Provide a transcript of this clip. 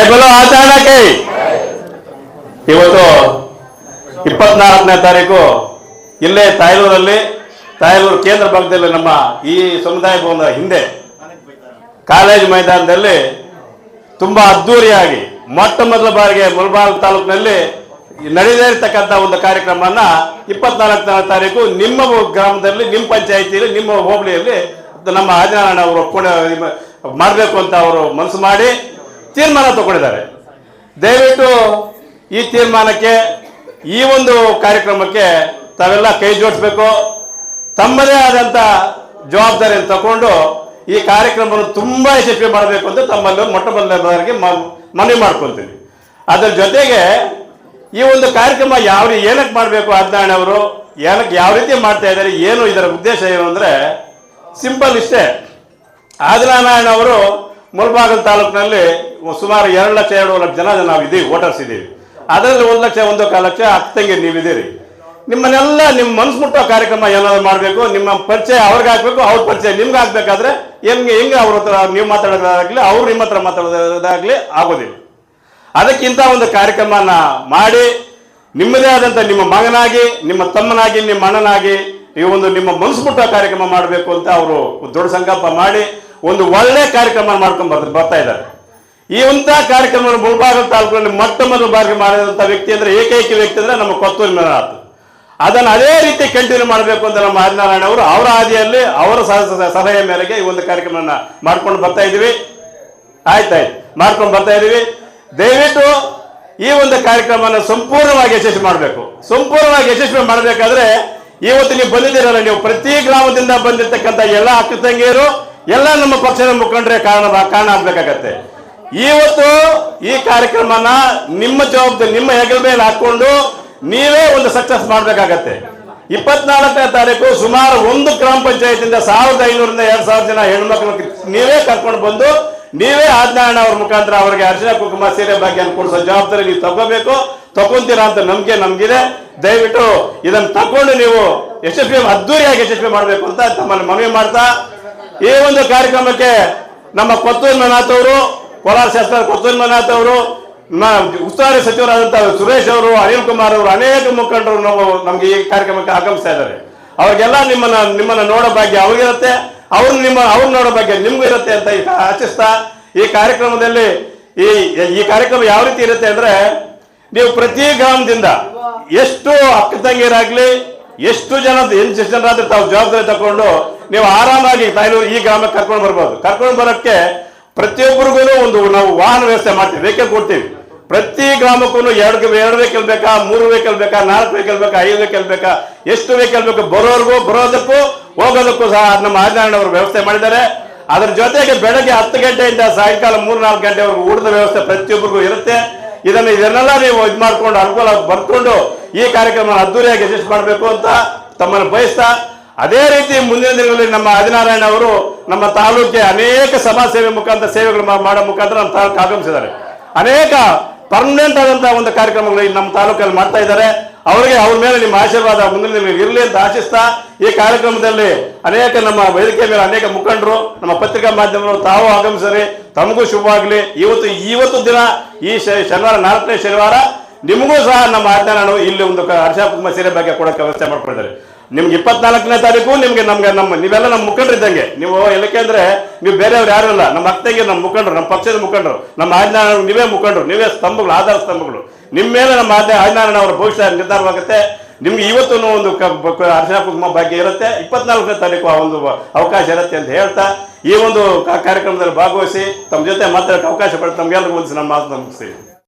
ಜೈ ಬಲೋ ಆಚರಣಕ್ಕೆ ಇವತ್ತು ಇಪ್ಪತ್ನಾಲ್ಕನೇ ತಾರೀಕು. ಇಲ್ಲೇ ತಾಯ್ಲೂರಲ್ಲಿ, ತಾಯ್ಲೂರು ಕೇಂದ್ರ ಭಾಗದಲ್ಲಿ ನಮ್ಮ ಈ ಸಮುದಾಯ ಭವನದ ಹಿಂದೆ ಕಾಲೇಜು ಮೈದಾನದಲ್ಲಿ ತುಂಬಾ ಅದ್ದೂರಿಯಾಗಿ ಮೊಟ್ಟ ಮೊದಲ ಬಾರಿಗೆ ಮುಲ್ಬಾಲ್ ತಾಲೂಕಿನಲ್ಲಿ ನಡೆದೇ ಒಂದು ಕಾರ್ಯಕ್ರಮವನ್ನ ಇಪ್ಪತ್ನಾಲ್ಕನೇ ತಾರೀಕು ನಿಮ್ಮ ಗ್ರಾಮದಲ್ಲಿ, ನಿಮ್ಮ ಪಂಚಾಯಿತಿಯಲ್ಲಿ, ನಿಮ್ಮ ಹೋಬಳಿಯಲ್ಲಿ ನಮ್ಮ ಆದಿನಾರಾಯಣ ಅವರು ಮಾಡಬೇಕು ಅಂತ ಅವರು ಮನಸ್ಸು ಮಾಡಿ ತೀರ್ಮಾನ ತಗೊಂಡಿದ್ದಾರೆ. ದಯವಿಟ್ಟು ಈ ತೀರ್ಮಾನಕ್ಕೆ, ಈ ಒಂದು ಕಾರ್ಯಕ್ರಮಕ್ಕೆ ತಾವೆಲ್ಲ ಕೈ ಜೋಡಿಸ್ಬೇಕು. ತಮ್ಮದೇ ಆದಂಥ ಜವಾಬ್ದಾರಿಯನ್ನು ತಗೊಂಡು ಈ ಕಾರ್ಯಕ್ರಮವನ್ನು ತುಂಬಾ ಯಶಸ್ವಿ ಮಾಡಬೇಕು ಅಂತ ತಮ್ಮಲ್ಲಿ ಮೊಟ್ಟ ಮೊದಲನೇ ಬಾರಿಗೆ ಮ- ಮನವಿ ಮಾಡ್ಕೊತೀನಿ ಅದರ ಜೊತೆಗೆ ಈ ಒಂದು ಕಾರ್ಯಕ್ರಮ ಯಾವ ರೀ- ಏನಕ್ಕೆ ಮಾಡಬೇಕು ಆಜ್ಞಾಣ್ ಅವರು ಏನಕ್ಕೆ ಯಾವ ರೀತಿ ಮಾಡ್ತಾ ಇದ್ದಾರೆ, ಏನು ಇದರ ಉದ್ದೇಶ ಏನು ಅಂದರೆ, ಸಿಂಪಲ್ ಇಷ್ಟೇ. ಆದಿನಾರಾಯಣ ಅವರು ಮುಳಬಾಗಲ್ ತಾಲೂಕಿನಲ್ಲಿ ಸುಮಾರು ಎರಡು ಲಕ್ಷ ಎರಡು ಲಕ್ಷ ಜನ ನಾವು ಇದ್ದೀವಿ ವೋಟರ್ಸ್ ಇದ್ದೀವಿ. ಅದರಲ್ಲಿ ಒಂದು ಲಕ್ಷ, ಒಂದು ಕಾಲು ಲಕ್ಷ ಅತ್ತಂಗೆ ತಂಗಿ ನೀವಿದ್ದೀರಿ. ನಿಮ್ಮನ್ನೆಲ್ಲ ನಿಮ್ಮ ಮನಸ್ಸು ಮುಟ್ಟೋ ಕಾರ್ಯಕ್ರಮ ಏನಾದ್ರು ಮಾಡಬೇಕು, ನಿಮ್ಮ ಪರಿಚಯ ಅವ್ರಿಗೆ ಹಾಕ್ಬೇಕು ಅವ್ರ ಪರಿಚಯ ನಿಮ್ಗೆ ಹಾಕ್ಬೇಕಾದ್ರೆ ಹೆಂಗೆ ಹೆಂಗೆ ಅವ್ರ ಹತ್ರ ನೀವು ಮಾತಾಡೋದಾಗಲಿ, ಅವ್ರು ನಿಮ್ಮ ಹತ್ರ ಮಾತಾಡೋದಾಗಲಿ ಆಗೋದಿಲ್ಲ. ಅದಕ್ಕಿಂತ ಒಂದು ಕಾರ್ಯಕ್ರಮನ ಮಾಡಿ, ನಿಮ್ಮದೇ ಆದಂಥ ನಿಮ್ಮ ಮಗನಾಗಿ, ನಿಮ್ಮ ತಮ್ಮನಾಗಿ, ನಿಮ್ಮ ಅಣ್ಣನಾಗಿ, ಈ ಒಂದು ನಿಮ್ಮ ಮನಸ್ಸು ಮುಟ್ಟೋ ಕಾರ್ಯಕ್ರಮ ಮಾಡಬೇಕು ಅಂತ ಅವರು ದೊಡ್ಡ ಸಂಕಲ್ಪ ಮಾಡಿ ಒಂದು ಒಳ್ಳೆ ಕಾರ್ಯಕ್ರಮ ಮಾಡ್ಕೊಂಡು ಬರ್ತಾ ಬರ್ತಾ ಇದ್ದಾರೆ. ಈ ಇಂಥ ಕಾರ್ಯಕ್ರಮ ಮುಳಬಾಗಲ್ ತಾಲೂಕಿನಲ್ಲಿ ಮೊಟ್ಟ ಮೊದಲ ಬಾರಿಗೆ ಮಾಡಿದಂಥ ವ್ಯಕ್ತಿ ಅಂದ್ರೆ ಏಕೈಕ ವ್ಯಕ್ತಿ ಅಂದ್ರೆ ನಮ್ಮ ಕೊತ್ತೂರು ಮೇನಾಥ್ ಅದನ್ನು ಅದೇ ರೀತಿ ಕಂಟಿನ್ಯೂ ಮಾಡಬೇಕು ಅಂತ ನಮ್ಮ ಆದಿನಾರಾಯಣ ಅವರು ಅವರ ಹಾದಿಯಲ್ಲಿ ಅವರ ಸಲಹೆ ಮೇರೆಗೆ ಈ ಒಂದು ಕಾರ್ಯಕ್ರಮನ ಮಾಡ್ಕೊಂಡು ಬರ್ತಾ ಇದ್ದೀವಿ. ಆಯ್ತಾಯ್ತು ಮಾಡ್ಕೊಂಡು ಬರ್ತಾ ಇದೀವಿ ದಯವಿಟ್ಟು ಈ ಒಂದು ಕಾರ್ಯಕ್ರಮನ ಸಂಪೂರ್ಣವಾಗಿ ಯಶಸ್ವಿ ಮಾಡಬೇಕು. ಸಂಪೂರ್ಣವಾಗಿ ಯಶಸ್ವಿ ಮಾಡಬೇಕಾದ್ರೆ ಇವತ್ತು ನೀವು ಬಂದಿದ್ದೀರಲ್ಲ, ನೀವು ಪ್ರತಿ ಗ್ರಾಮದಿಂದ ಬಂದಿರ್ತಕ್ಕಂಥ ಎಲ್ಲ ಅಕ್ಕ ತಂಗಿಯರು ಎಲ್ಲ ನಮ್ಮ ಪಕ್ಷದ ಮುಖಂಡರೇ ಕಾರಣ ಕಾರಣ ಆಗ್ಬೇಕಾಗತ್ತೆ. ಇವತ್ತು ಈ ಕಾರ್ಯಕ್ರಮನ ನಿಮ್ಮ ಜವಾಬ್ದಾರಿ ನಿಮ್ಮ ಹೆಗಲ ಮೇಲೆ ಹಾಕೊಂಡು ನೀವೇ ಒಂದು ಸಕ್ಸಸ್ ಮಾಡಬೇಕಾಗತ್ತೆ. ಇಪ್ಪತ್ನಾಲ್ಕನೇ ತಾರೀಕು ಸುಮಾರು ಒಂದು ಗ್ರಾಮ ಪಂಚಾಯತಿಂದ ಸಾವಿರದ ಐನೂರಿಂದ ಎರಡ್ ಸಾವಿರ ಜನ ಹೆಣ್ಮಕ್ಳು ನೀವೇ ಕರ್ಕೊಂಡು ಬಂದು ನೀವೇ ಆಜ್ಞಾನ ಅವ್ರ ಮುಖಾಂತರ ಅವರಿಗೆ ಅರ್ಶಿನ ಕುಂಕುಮ, ಸೀರೆ ಬಗ್ಗೆ ಕೊಡಿಸೋ ಜವಾಬ್ದಾರಿ ನೀವು ತಗೋಬೇಕು. ತಗೊಂತೀರಾ ಅಂತ ನಂಬಿಕೆ ನಮ್ಗಿದೆ. ದಯವಿಟ್ಟು ಇದನ್ನು ತಕೊಂಡು ನೀವು ಯಶಸ್ವಿ, ಅದ್ದೂರಿಯಾಗಿ ಯಶಸ್ವಿ ಮಾಡಬೇಕು ಅಂತ ತಮ್ಮಲ್ಲಿ ಮನವಿ ಮಾಡ್ತಾ ಈ ಒಂದು ಕಾರ್ಯಕ್ರಮಕ್ಕೆ ನಮ್ಮ ಕೊತ್ತೂರು ಮನಾಥ್ ಅವರು, ಕೋಲಾರ ಶಾಸಕ ಕೊತ್ತೂರು ಮನಾಥ್ ಅವರು ಉಸ್ತುವಾರಿ ಸಚಿವರಾದಂತಹ ಸುರೇಶ್ ಅವರು, ಅನಿಲ್ ಕುಮಾರ್ ಅವರು, ಅನೇಕ ಮುಖಂಡರು ನಮ್ಗೆ ಈ ಕಾರ್ಯಕ್ರಮಕ್ಕೆ ಆಗಮಿಸ್ತಾ ಇದ್ದಾರೆ. ಅವ್ರಿಗೆಲ್ಲ ನಿಮ್ಮನ್ನ ನಿಮ್ಮನ್ನ ನೋಡೋ ಭಾಗ್ಯ ಅವ್ರಿಗಿರುತ್ತೆ ಅವ್ರು ನಿಮ್ಮ ಅವ್ರು ನೋಡೋ ಭಾಗ್ಯ ನಿಮ್ಗೂ ಇರುತ್ತೆ ಅಂತ ಈಗ ಆಶಿಸ್ತಾ ಈ ಕಾರ್ಯಕ್ರಮದಲ್ಲಿ ಈ ಈ ಕಾರ್ಯಕ್ರಮ ಯಾವ ರೀತಿ ಇರುತ್ತೆ ಅಂದ್ರೆ ನೀವು ಪ್ರತಿ ಗ್ರಾಮದಿಂದ ಎಷ್ಟು ಅಕ್ಕ ತಂಗಿಯರಾಗ್ಲಿ ಎಷ್ಟು ಜನ ಎಷ್ಟು ಜನರಾದ್ರೆ ತಾವು ಜವಾಬ್ದಾರಿ ತಗೊಂಡು ನೀವು ಆರಾಮಾಗಿ ತಾಯ್ಲೂರು ಈ ಗ್ರಾಮಕ್ಕೆ ಕರ್ಕೊಂಡು ಬರ್ಬೋದು. ಕರ್ಕೊಂಡು ಬರೋಕ್ಕೆ ಪ್ರತಿಯೊಬ್ಬರಿಗೂ ಒಂದು ನಾವು ವಾಹನ ವ್ಯವಸ್ಥೆ ಮಾಡ್ತೀವಿ ವೆಹಿಕಲ್ ಕೊಡ್ತೀವಿ. ಪ್ರತಿ ಗ್ರಾಮಕ್ಕೂ ಎರಡು ಎರಡು ವೆಹಿಕಲ್ ಬೇಕಾ, ಮೂರು ವೆಹಿಕಲ್ ಬೇಕಾ, ನಾಲ್ಕು ವೆಹಿಕಲ್ ಬೇಕಾ, ಐದು ವೆಹಿಕಲ್ ಬೇಕಾ, ಎಷ್ಟು ವೆಹಿಕಲ್ ಬೇಕು ಬರೋರ್ಗೂ ಬರೋದಕ್ಕೂ ಹೋಗೋದಕ್ಕೂ ಸಹ ನಮ್ಮ ಅವರು ವ್ಯವಸ್ಥೆ ಮಾಡಿದ್ದಾರೆ. ಅದ್ರ ಜೊತೆಗೆ ಬೆಳಗ್ಗೆ ಹತ್ತು ಗಂಟೆಯಿಂದ ಸಾಯಂಕಾಲ ಮೂರು ನಾಲ್ಕು ಗಂಟೆವರೆಗೂ ಊಟದ ವ್ಯವಸ್ಥೆ ಪ್ರತಿಯೊಬ್ಬರಿಗೂ ಇರುತ್ತೆ. ಇದನ್ನು ಇದನ್ನೆಲ್ಲ ನೀವು ಇದು ಮಾಡ್ಕೊಂಡು ಅನುಕೂಲ ಬರ್ಕೊಂಡು ಈ ಕಾರ್ಯಕ್ರಮ ಅದ್ದೂರಿಯಾಗಿ ಯಶಸ್ವಿ ಮಾಡಬೇಕು ಅಂತ ತಮ್ಮನ್ನು ಬಯಸ್ತಾ ಅದೇ ರೀತಿ ಮುಂದಿನ ದಿನಗಳಲ್ಲಿ ನಮ್ಮ ಆದಿನಾರಾಯಣ ಅವರು ನಮ್ಮ ತಾಲೂಕಿಗೆ ಅನೇಕ ಸಮಾಜ ಸೇವೆ ಮುಖಾಂತರ ಸೇವೆಗಳು ಮಾಡೋ ಮುಖಾಂತರ ನಮ್ಮ ತಾಲೂಕು ಆಗಮಿಸಿದ್ದಾರೆ. ಅನೇಕ ಪರ್ಮನೆಂಟ್ ಆದಂತಹ ಒಂದು ಕಾರ್ಯಕ್ರಮಗಳು ನಮ್ಮ ತಾಲೂಕಲ್ಲಿ ಮಾಡ್ತಾ ಇದ್ದಾರೆ. ಅವರಿಗೆ ಅವ್ರ ಮೇಲೆ ನಿಮ್ಮ ಆಶೀರ್ವಾದ ಮುಂದಿನ ದಿನಗಳಲ್ಲಿ ಇರಲಿ ಅಂತ ಆಶಿಸ್ತಾ ಈ ಕಾರ್ಯಕ್ರಮದಲ್ಲಿ ಅನೇಕ ನಮ್ಮ ವೇದಿಕೆ ಮೇಲೆ ಅನೇಕ ಮುಖಂಡರು, ನಮ್ಮ ಪತ್ರಿಕಾ ಮಾಧ್ಯಮಗಳು ತಾವು ಆಗಮಿಸಿದರೆ ತಮಗೂ ಶುಭವಾಗಲಿ ಇವತ್ತು ಇವತ್ತು ದಿನ ಈ ಶನಿವಾರ, ನಾಲ್ಕನೇ ಶನಿವಾರ ನಿಮಗೂ ಸಹ ನಮ್ಮ ಆಜ್ಞಾನ ಇಲ್ಲಿ ಒಂದು ಹರ್ಷ ಕುಂಕುಮ ಸೀರೆ ಬಗ್ಗೆ ಕೊಡೋಕೆ ವ್ಯವಸ್ಥೆ ಮಾಡ್ಕೊಂಡಿದ್ದಾರೆ ನಿಮ್ಗೆ ಇಪ್ಪತ್ನಾಲ್ಕನೇ ತಾರೀಕು, ನಿಮ್ಗೆ ನಮ್ಗೆ ನಮ್ಮ ನೀವೆಲ್ಲ ನಮ್ಮ ಮುಖಂಡರು ಇದ್ದಂಗೆ. ನೀವು ಎಲ್ಲಕ್ಕೆ ಅಂದ್ರೆ, ನೀವು ಬೇರೆಯವ್ರು ಯಾರು ಇಲ್ಲ ನಮ್ಮ ಅತ್ತೆಗೆ ನಮ್ಮ ಮುಖಂಡರು, ನಮ್ಮ ಪಕ್ಷದ ಮುಖಂಡರು, ನಮ್ಮ ಆಜ್ಞಾನ ನೀವೇ ಮುಖಂಡರು, ನೀವೇ ಸ್ತಂಭಗಳು, ಆಧಾರ ಸ್ತಂಭಗಳು. ನಿಮ್ಮ ಮೇಲೆ ನಮ್ಮ ಆಜ್ಞಾ ಆಜ್ಞಾನ ಅವರ ಭವಿಷ್ಯ ನಿರ್ಧಾರವಾಗುತ್ತೆ ನಿಮ್ಗೆ ಇವತ್ತು ಒಂದು ಅರ್ಶಿನ ಕುಂಕುಮ ಭಾಗ್ಯ ಇರುತ್ತೆ. ಇಪ್ಪತ್ನಾಲ್ಕನೇ ತಾರೀಕು ಆ ಒಂದು ಅವಕಾಶ ಇರುತ್ತೆ ಅಂತ ಹೇಳ್ತಾ, ಈ ಒಂದು ಕಾರ್ಯಕ್ರಮದಲ್ಲಿ ಭಾಗವಹಿಸಿ ತಮ್ಮ ಜೊತೆ ಮಾತಾಡೋಕೆ ಅವಕಾಶ ಪಡೆದು ತಮ್ಗೆಲ್ಲರಿಗೂ ಒಂದು ನಮ್ಮ ಮಾತು ಮುಗಿಸ್ತೀವಿ